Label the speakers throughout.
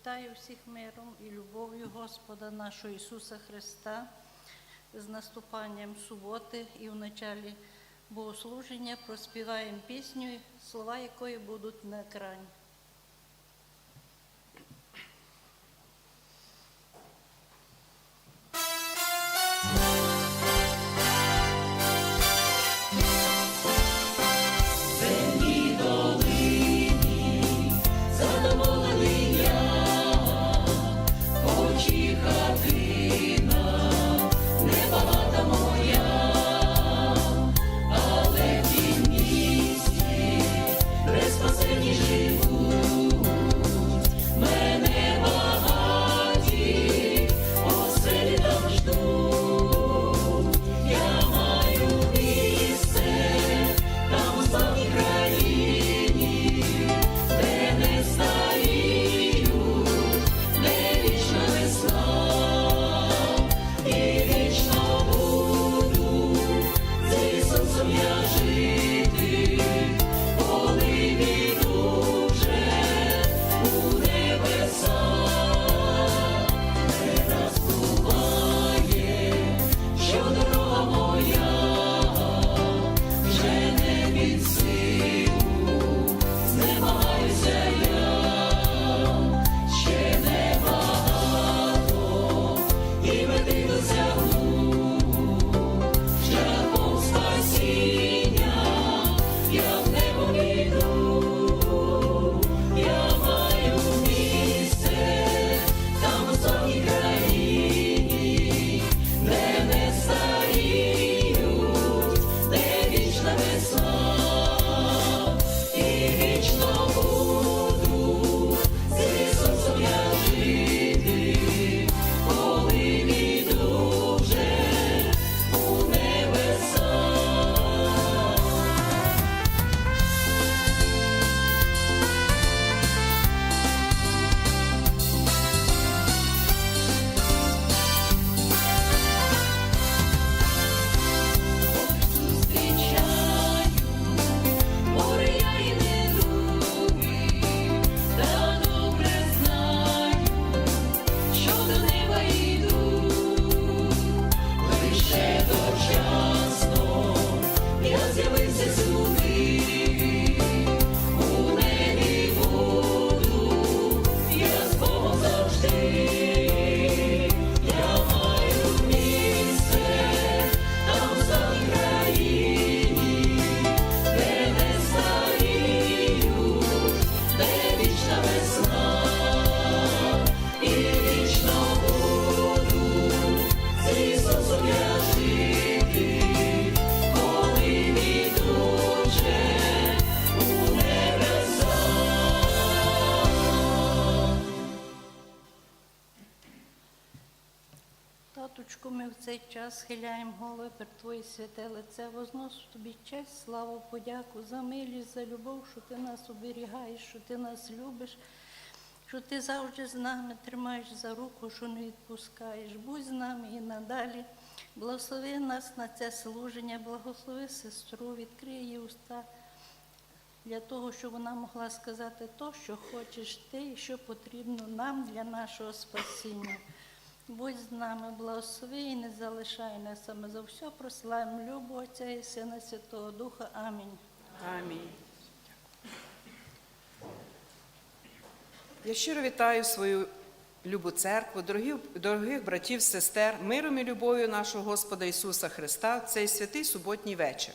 Speaker 1: Вітаю всіх миром і любов'ю Господа нашого Ісуса Христа з наступанням суботи і в началі богослуження проспіваємо пісню, слова якої будуть на екрані. abençoe. В цей час схиляємо голови перед Твоє святе лице, возносу тобі честь, славу, подяку за милість, за любов, що ти нас оберігаєш, що ти нас любиш, що ти завжди з нами тримаєш за руку, що не відпускаєш. Будь з нами і надалі. Благослови нас на це служення, благослови сестру, відкрий її уста для того, щоб вона могла сказати то, що хочеш ти і що потрібно нам для нашого спасіння. Будь з нами, благослови і не залишай нас саме за все. Прославимо любу Отця і Сина Святого Духа. Амінь.
Speaker 2: Амінь. Я щиро вітаю свою любу церкву, дорогі, дорогих братів, сестер, миром і любов'ю нашого Господа Ісуса Христа в цей святий суботній вечір.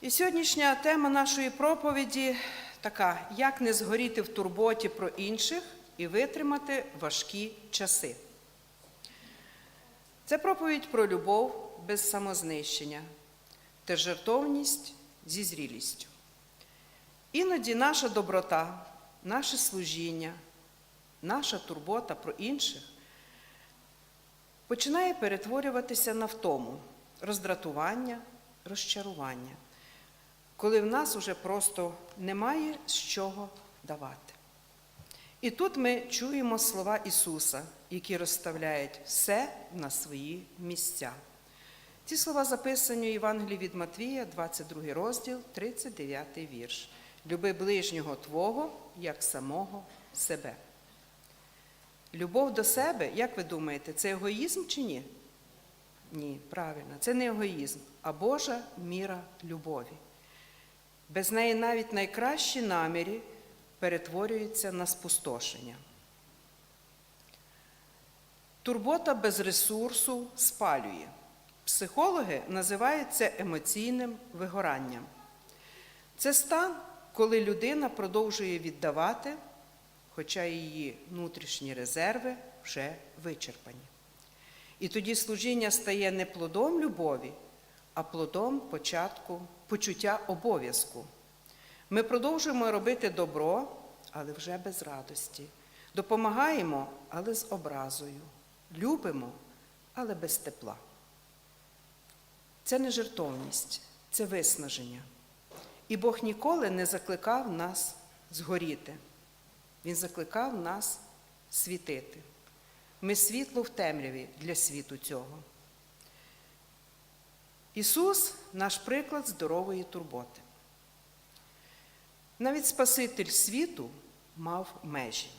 Speaker 2: І сьогоднішня тема нашої проповіді така: як не згоріти в турботі про інших і витримати важкі часи. Це проповідь про любов без самознищення та жертовність зі зрілістю. Іноді наша доброта, наше служіння, наша турбота про інших починає перетворюватися на втому, роздратування, розчарування, коли в нас уже просто немає з чого давати. І тут ми чуємо слова Ісуса, які розставляють все на свої місця. Ці слова записані у Євангелії від Матвія, 22 розділ, 39 вірш. Люби ближнього Твого, як самого себе. Любов до себе, як ви думаєте, це егоїзм чи ні? Ні, правильно, це не егоїзм, а Божа міра любові. Без неї навіть найкращі наміри перетворюються на спустошення. Турбота без ресурсу спалює. Психологи називають це емоційним вигоранням. Це стан, коли людина продовжує віддавати, хоча її внутрішні резерви вже вичерпані. І тоді служіння стає не плодом любові, а плодом початку почуття обов'язку. Ми продовжуємо робити добро, але вже без радості. Допомагаємо, але з образою. Любимо, але без тепла. Це не жертовність, це виснаження. І Бог ніколи не закликав нас згоріти. Він закликав нас світити. Ми світло в темряві для світу цього. Ісус наш приклад здорової турботи. Навіть Спаситель світу мав межі.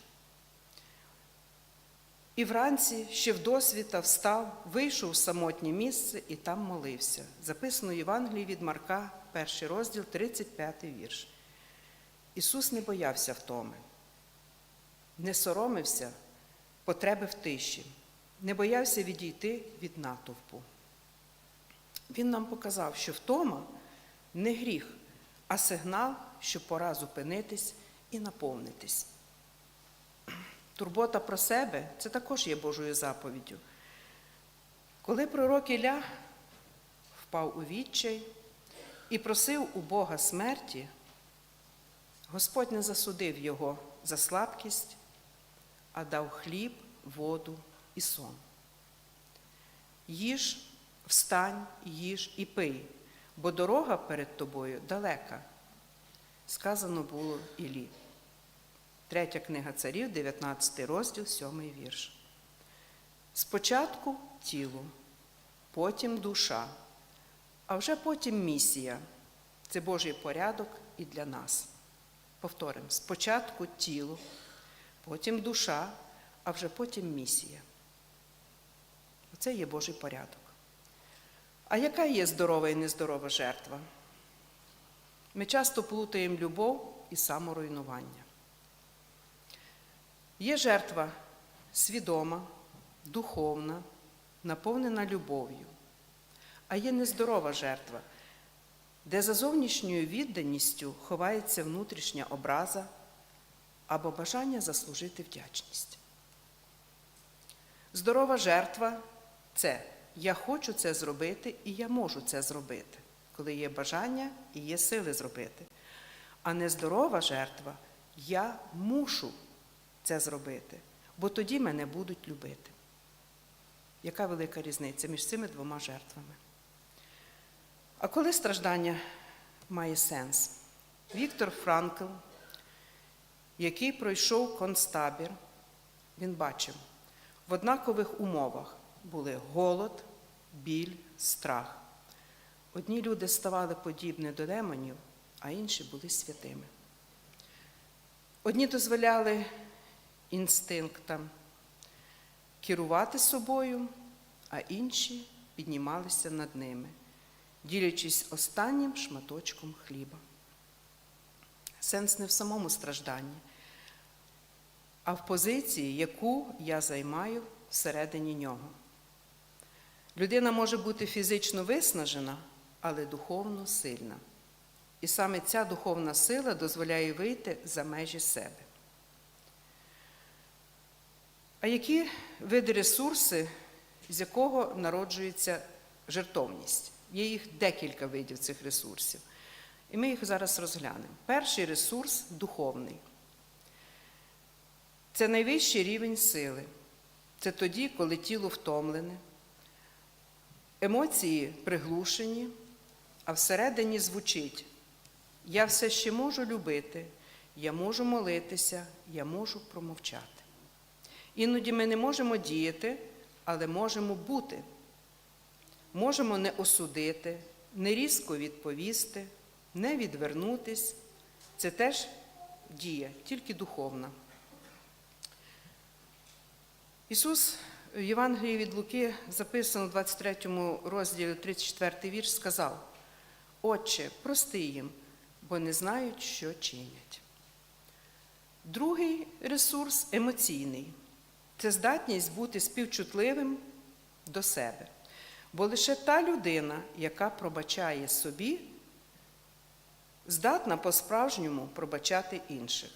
Speaker 2: І вранці ще в досвіта встав, вийшов в самотнє місце і там молився. Записано в Євангелії від Марка, перший розділ, 35 вірш. Ісус не боявся втоми, не соромився потреби в тиші, не боявся відійти від натовпу. Він нам показав, що втома не гріх, а сигнал, що пора зупинитись і наповнитись. Турбота про себе це також є Божою заповіддю. Коли пророк Ілля впав у відчай і просив у Бога смерті, Господь не засудив його за слабкість, а дав хліб, воду і сон. Їж, встань, їж і пий, бо дорога перед тобою далека. Сказано було Іллі. Третя книга царів, 19 розділ, 7 вірш. Спочатку тіло, потім душа, а вже потім місія. Це Божий порядок і для нас. Повторимо, спочатку тіло, потім душа, а вже потім місія. Оце є Божий порядок. А яка є здорова і нездорова жертва? Ми часто плутаємо любов і саморуйнування. Є жертва свідома, духовна, наповнена любов'ю, а є нездорова жертва, де за зовнішньою відданістю ховається внутрішня образа або бажання заслужити вдячність. Здорова жертва це я хочу це зробити і я можу це зробити, коли є бажання і є сили зробити. А нездорова жертва я мушу це зробити, бо тоді мене будуть любити. Яка велика різниця між цими двома жертвами? А коли страждання має сенс? Віктор Франкл, який пройшов концтабір, він бачив, в однакових умовах були голод, біль, страх. Одні люди ставали подібні до демонів, а інші були святими. Одні дозволяли інстинктам керувати собою, а інші піднімалися над ними, ділячись останнім шматочком хліба. Сенс не в самому стражданні, а в позиції, яку я займаю всередині нього. Людина може бути фізично виснажена, але духовно сильна. І саме ця духовна сила дозволяє вийти за межі себе. А які види ресурси, з якого народжується жертовність? Є їх декілька видів цих ресурсів. І ми їх зараз розглянемо. Перший ресурс духовний. Це найвищий рівень сили. Це тоді, коли тіло втомлене, емоції приглушені, а всередині звучить: я все ще можу любити, я можу молитися, я можу промовчати. Іноді ми не можемо діяти, але можемо бути. Можемо не осудити, не різко відповісти, не відвернутись. Це теж дія, тільки духовна. Ісус в Євангелії від Луки записано в 23 розділі 34 вірш, сказав: Отче, прости їм, бо не знають, що чинять. Другий ресурс емоційний це здатність бути співчутливим до себе. Бо лише та людина, яка пробачає собі, здатна по-справжньому пробачати інших.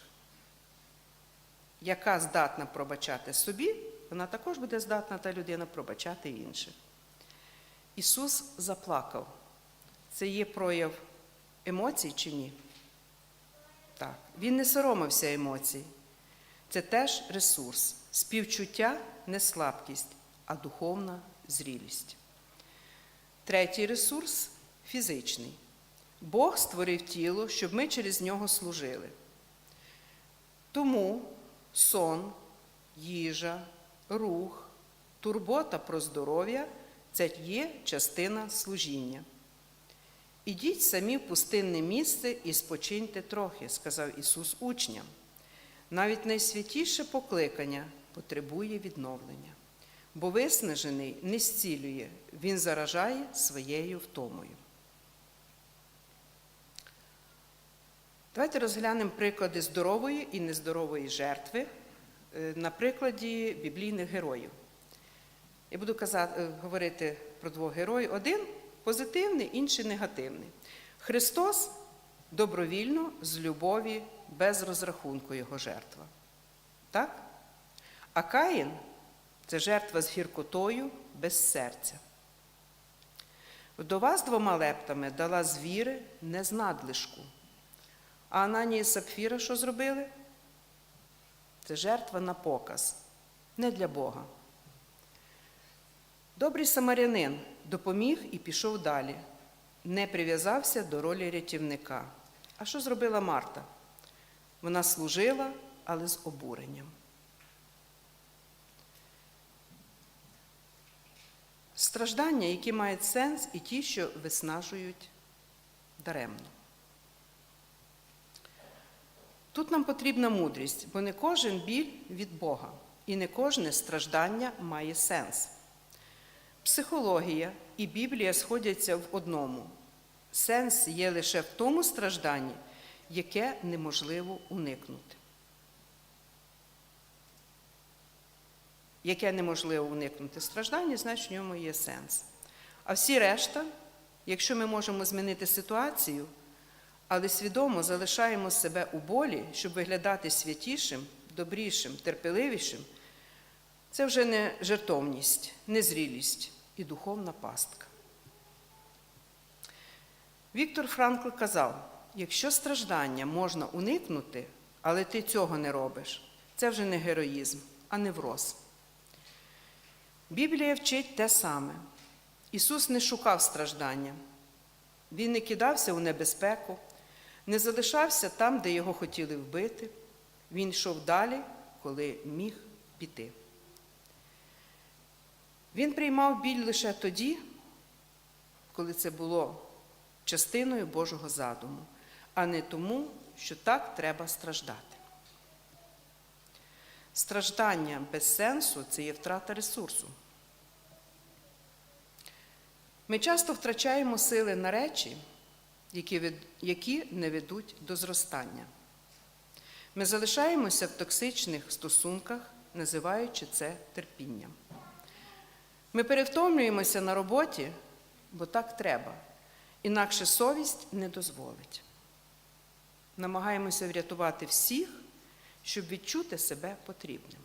Speaker 2: Яка здатна пробачати собі, вона також буде здатна та людина пробачати інших. Ісус заплакав. Це є прояв емоцій чи ні? Так. Він не соромився емоцій. Це теж ресурс. Співчуття не слабкість, а духовна зрілість. Третій ресурс фізичний. Бог створив тіло, щоб ми через нього служили. Тому сон, їжа, рух, турбота про здоров'я це є частина служіння. Ідіть самі в пустинне місце і спочиньте трохи, сказав Ісус учням. Навіть найсвятіше покликання потребує відновлення, бо виснажений не зцілює, він заражає своєю втомою. Давайте розглянемо приклади здорової і нездорової жертви е, на прикладі біблійних героїв. Я буду казати, е, говорити про двох героїв. Один позитивний, інший негативний. Христос добровільно, з любові, без розрахунку його жертва. Так? А Каїн це жертва з гіркотою, без серця. Вдова з двома лептами дала не з надлишку. А Ананія і Сапфіра що зробили? Це жертва на показ, не для Бога. Добрий самарянин допоміг і пішов далі, не прив'язався до ролі рятівника. А що зробила Марта? Вона служила, але з обуренням. Страждання, які мають сенс, і ті, що виснажують даремно. Тут нам потрібна мудрість, бо не кожен біль від Бога, і не кожне страждання має сенс. Психологія і Біблія сходяться в одному. Сенс є лише в тому стражданні, яке неможливо уникнути. Яке неможливо уникнути страждання, значить в ньому є сенс. А всі решта, якщо ми можемо змінити ситуацію, але свідомо залишаємо себе у болі, щоб виглядати святішим, добрішим, терпеливішим, це вже не жертовність, не зрілість і духовна пастка. Віктор Франкл казав: якщо страждання можна уникнути, але ти цього не робиш, це вже не героїзм, а невроз. Біблія вчить те саме. Ісус не шукав страждання, Він не кидався у небезпеку, не залишався там, де його хотіли вбити. Він йшов далі, коли міг піти. Він приймав біль лише тоді, коли це було частиною Божого задуму, а не тому, що так треба страждати. Страждання без сенсу це є втрата ресурсу. Ми часто втрачаємо сили на речі, які, не ведуть до зростання. Ми залишаємося в токсичних стосунках, називаючи це терпінням. Ми перевтомлюємося на роботі, бо так треба, інакше совість не дозволить. Намагаємося врятувати всіх, щоб відчути себе потрібним.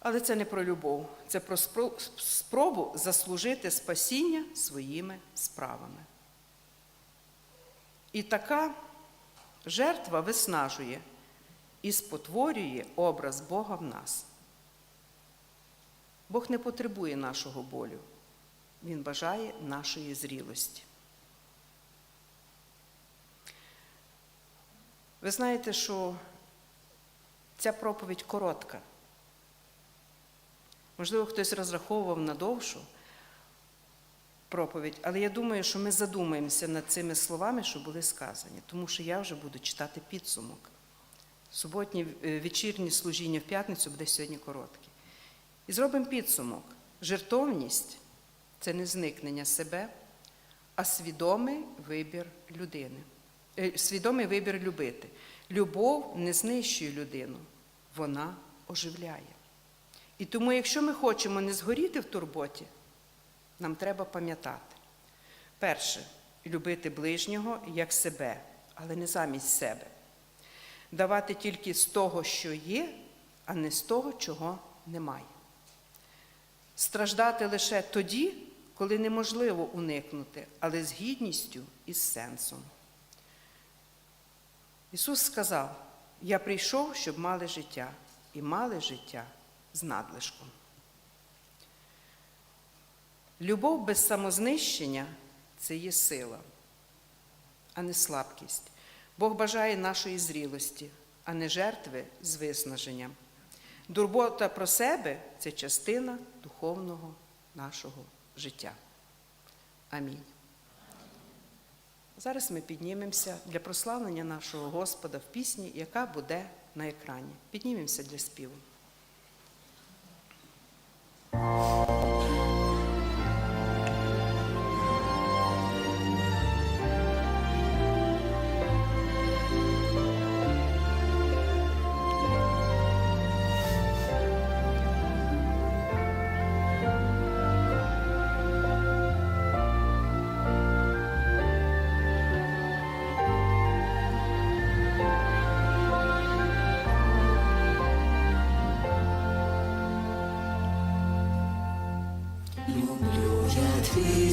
Speaker 2: Але це не про любов, це про спробу заслужити спасіння своїми справами. І така жертва виснажує і спотворює образ Бога в нас. Бог не потребує нашого болю, Він бажає нашої зрілості. Ви знаєте, що ця проповідь коротка. Можливо, хтось розраховував на довшу проповідь, але я думаю, що ми задумаємося над цими словами, що були сказані, тому що я вже буду читати підсумок. суботні е, вечірні служіння в п'ятницю буде сьогодні коротке. І зробимо підсумок. Жертовність це не зникнення себе, а свідомий вибір людини. Е, Свідомий вибір любити. Любов не знищує людину, вона оживляє. І тому, якщо ми хочемо не згоріти в турботі, нам треба пам'ятати. Перше, любити ближнього як себе, але не замість себе. Давати тільки з того, що є, а не з того, чого немає. Страждати лише тоді, коли неможливо уникнути, але з гідністю і з сенсом. Ісус сказав: Я прийшов, щоб мали життя, і мали життя з надлишком. Любов без самознищення це є сила, а не слабкість. Бог бажає нашої зрілості, а не жертви з виснаженням. Турбота про себе це частина духовного нашого життя. Амінь. Зараз ми піднімемося для прославлення нашого Господа в пісні, яка буде на екрані. Піднімемося для співу.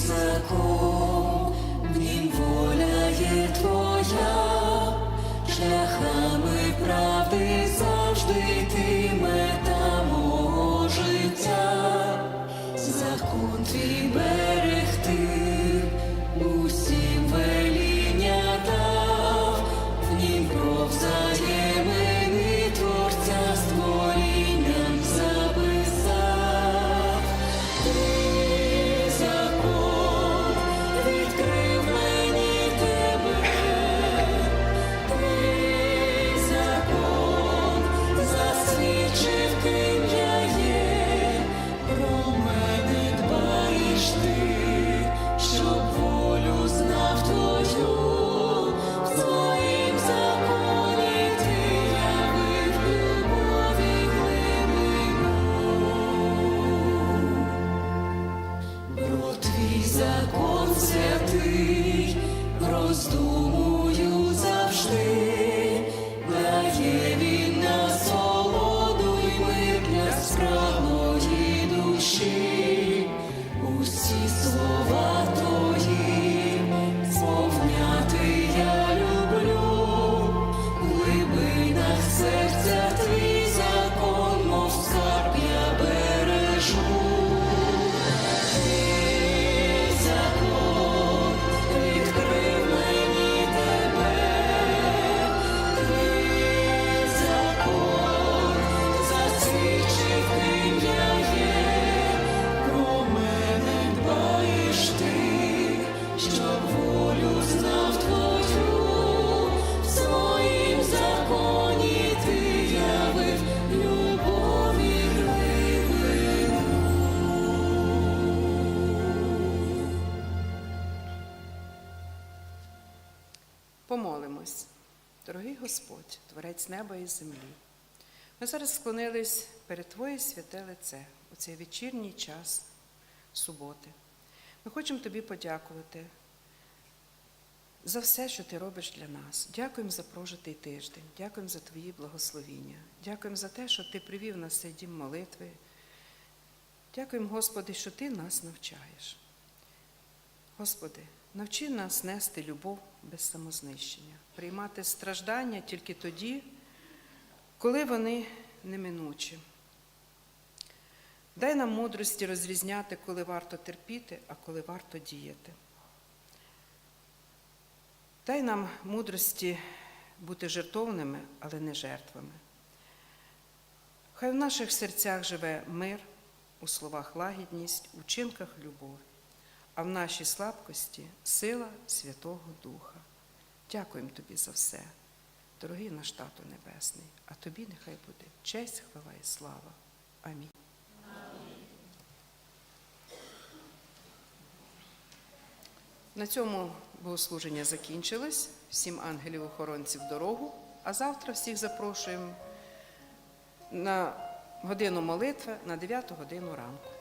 Speaker 3: Закон, в нім воля є твоя, шляхами правди завжди ти мета життя, закон твій берегти,
Speaker 2: Творець неба і землі. Ми зараз склонились перед Твоє святе лице у цей вечірній час суботи. Ми хочемо Тобі подякувати за все, що ти робиш для нас. Дякуємо за прожитий тиждень, дякуємо за Твої благословіння, дякуємо за те, що Ти привів нас цей дім молитви. Дякуємо, Господи, що Ти нас навчаєш. Господи, навчи нас нести любов без самознищення, приймати страждання тільки тоді, коли вони неминучі. Дай нам мудрості розрізняти, коли варто терпіти, а коли варто діяти. Дай нам мудрості бути жертовними, але не жертвами. Хай в наших серцях живе мир, у словах лагідність, у чинках любов, а в нашій слабкості сила Святого Духа. Дякуємо Тобі за все. Дорогий наш Тато Небесний, а тобі нехай буде честь, хвала і слава. Амінь. На цьому богослуження закінчилось. Всім ангелів-охоронців дорогу. А завтра всіх запрошуємо на годину молитви на 9 годину ранку.